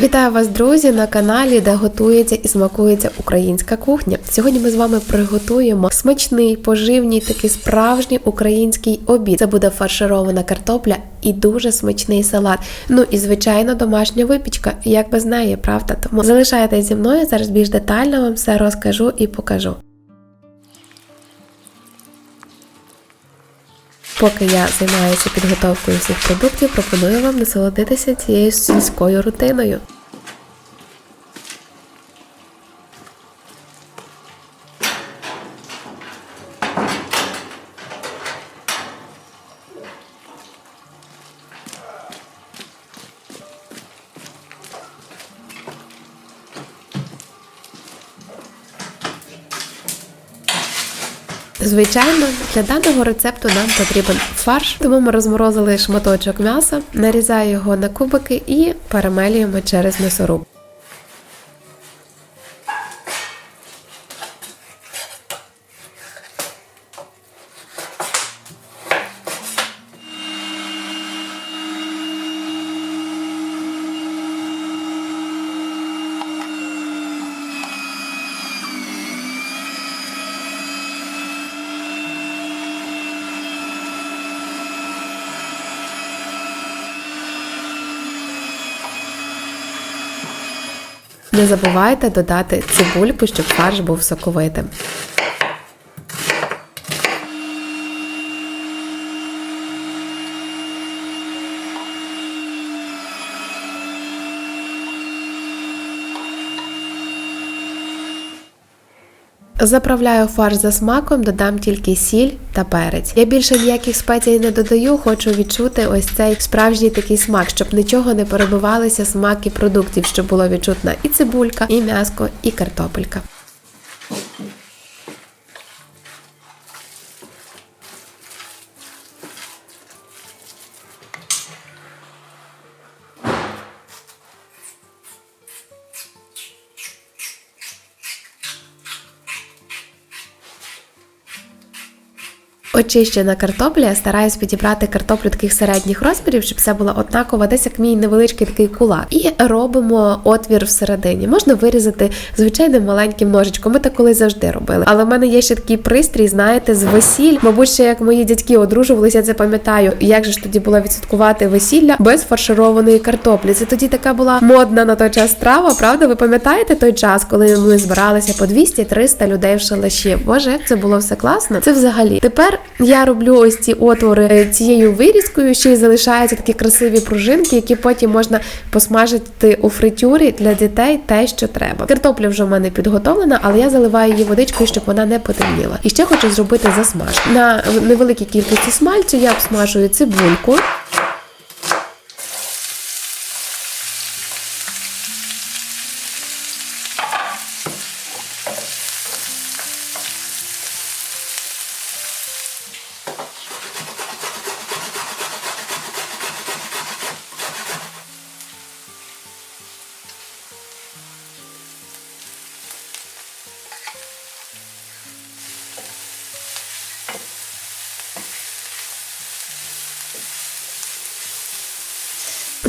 Вітаю вас, друзі, на каналі, де готується і смакується українська кухня. Сьогодні ми з вами приготуємо смачний, поживний, такий справжній український обід. Це буде фарширована картопля і дуже смачний салат. Ну і звичайно, домашня випічка, як без неї, правда? Тому залишайтесь зі мною. Зараз більш детально вам все розкажу і покажу. Поки я займаюся підготовкою всіх продуктів, пропоную вам насолодитися цією сільською рутиною. Звичайно, для даного рецепту нам потрібен фарш, тому ми розморозили шматочок м'яса, нарізаю його на кубики і перемелюємо через м'ясоруб. Не забувайте додати цибульку, щоб фарш був соковитим. Заправляю фарш за смаком, додам тільки сіль та перець. Я більше ніяких спецій не додаю, хочу відчути ось цей справжній такий смак, щоб нічого не перебивалися смаки продуктів, щоб було відчутна і цибулька, і м'яско, і картопелька. Очищена картопля, я стараюсь підібрати картоплю таких середніх розмірів, щоб все було однаково, десь як мій невеличкий такий кулак. І робимо отвір всередині. Можна вирізати звичайним маленьким ножичком. Ми так колись завжди робили. Але в мене є ще такий пристрій, знаєте, з весіль. Мабуть, ще як мої дядьки одружувалися, це пам'ятаю. Як же ж тоді було відсвяткувати весілля без фаршированої картоплі? Це тоді така була модна на той час страва. Правда, ви пам'ятаєте той час, коли ми збиралися по 200-300 людей в шалаші? Боже, як це було все класно. Це взагалі тепер. Я роблю ось ці отвори е, цією вирізкою, ще й залишаються такі красиві пружинки, які потім можна посмажити у фритюрі для дітей те, що треба. Картопля вже в мене підготовлена, але я заливаю її водичкою, щоб вона не потемніла. І ще хочу зробити засмажку. На невеликій кількості смальцю я обсмажую цибульку.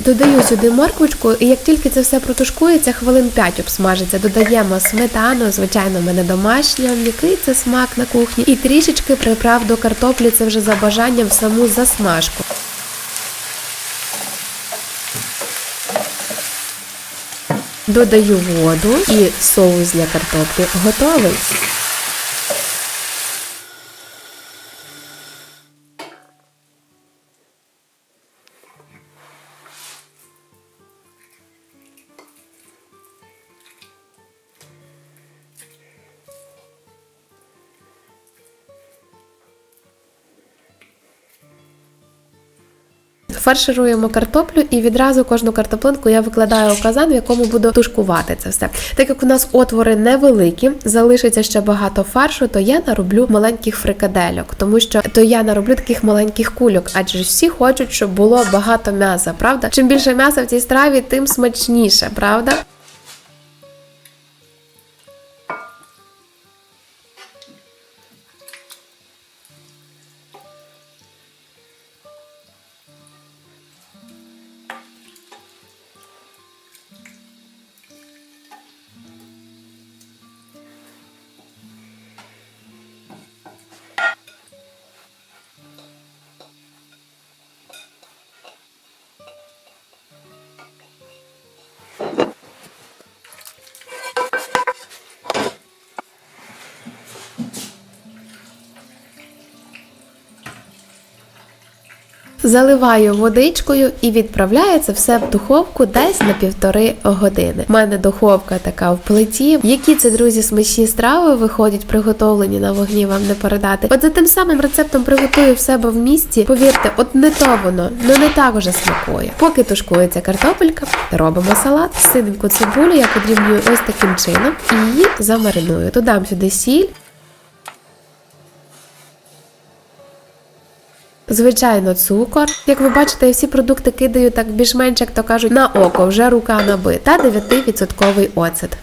Додаю сюди морквочку, і як тільки це все протушкується, хвилин 5 обсмажиться. Додаємо сметану, звичайно, мене домашня, м'який це смак на кухні. І трішечки приправ до картоплі, це вже за бажанням в саму засмажку. Додаю воду і соус для картоплі готовий. Фаршируємо картоплю і відразу кожну картоплинку я викладаю у казан, в якому буду тушкувати це все. Так як у нас отвори невеликі, залишиться ще багато фаршу, то я нароблю маленьких фрикадельок, тому що то я нароблю таких маленьких кульок, адже всі хочуть, щоб було багато м'яса, правда? Чим більше м'яса в цій страві, тим смачніше, правда? Thank you. Заливаю водичкою і відправляю це все в духовку десь на півтори години. У мене духовка така в плиті. Які це, друзі, смачні страви виходять, приготовлені на вогні, вам не передати. От за тим самим рецептом приготую в себе в місті. Повірте, от не то воно, ну не так уже смакує. Поки тушкується картопелька, робимо салат, синеньку цибулю, я подрібнюю ось таким чином і замариную. Додам сюди сіль. Звичайно, цукор. Як ви бачите, я всі продукти кидаю так більш-менш, як то кажуть, на око, вже рука набита, 9% оцет.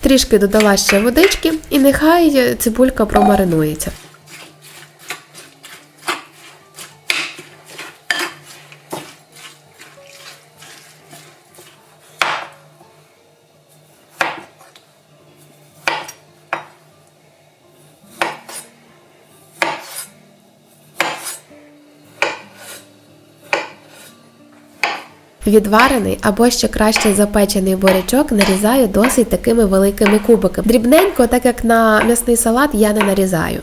Трішки додала ще водички, і нехай цибулька промаринується. Відварений або ще краще запечений бурячок нарізаю досить такими великими кубиками. Дрібненько, так як на м'ясний салат, я не нарізаю.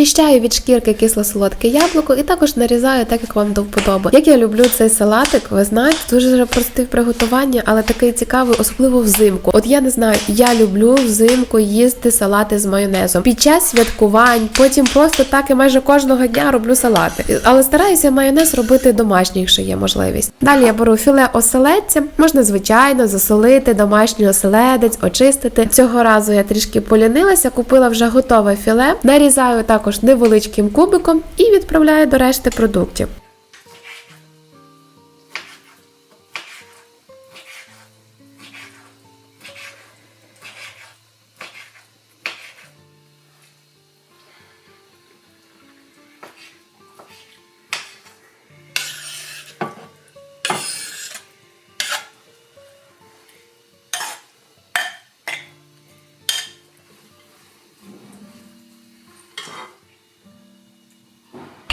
Очищаю від шкірки кисло-солодке яблуко і також нарізаю так, як вам до вподоби. Як я люблю цей салатик, ви знаєте, дуже простий в приготуванні, але такий цікавий, особливо взимку. От я не знаю, я люблю взимку їсти салати з майонезом. Під час святкувань, потім просто так і майже кожного дня роблю салати. Але стараюся майонез робити домашній, якщо є можливість. Далі я беру філе оселедця, можна звичайно засолити домашній оселедець, очистити. Цього разу я трішки полінилася, купила вже готове філе, нарізаю також невеличким кубиком і відправляю до решти продуктів.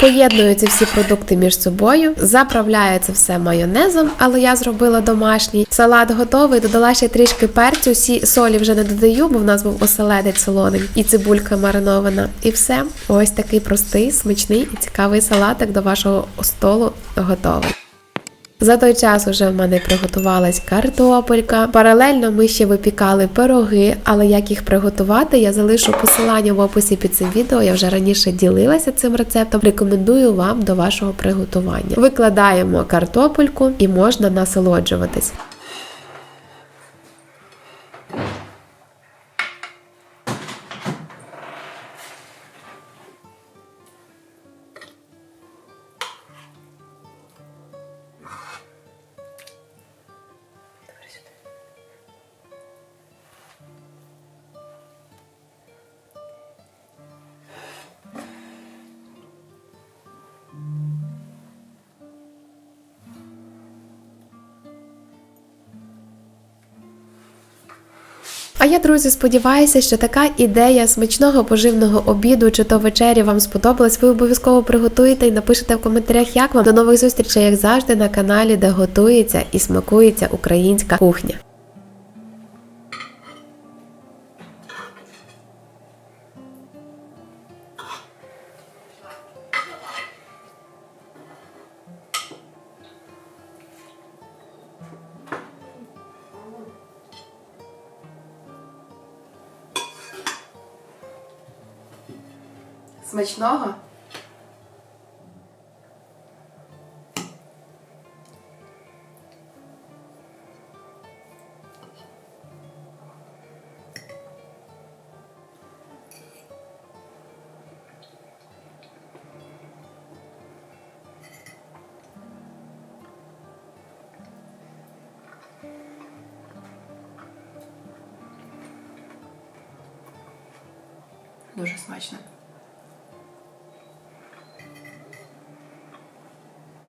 Поєдную ці всі продукти між собою, заправляється все майонезом, але я зробила домашній. Салат готовий, додала ще трішки перцю, всі солі вже не додаю, бо в нас був оселедець солоний і цибулька маринована. І все. Ось такий простий, смачний і цікавий салатик до вашого столу готовий. За той час уже в мене приготувалась картопелька. Паралельно ми ще випікали пироги, але як їх приготувати, я залишу посилання в описі під цим відео. Я вже раніше ділилася цим рецептом. Рекомендую вам до вашого приготування. Викладаємо картопельку і можна насолоджуватись. А я, друзі, сподіваюся, що така ідея смачного поживного обіду чи то вечері вам сподобалась. Ви обов'язково приготуєте і напишете в коментарях, як вам. До нових зустрічей, як завжди, на каналі, де готується і смакується українська кухня. Смачного! Дуже смачно.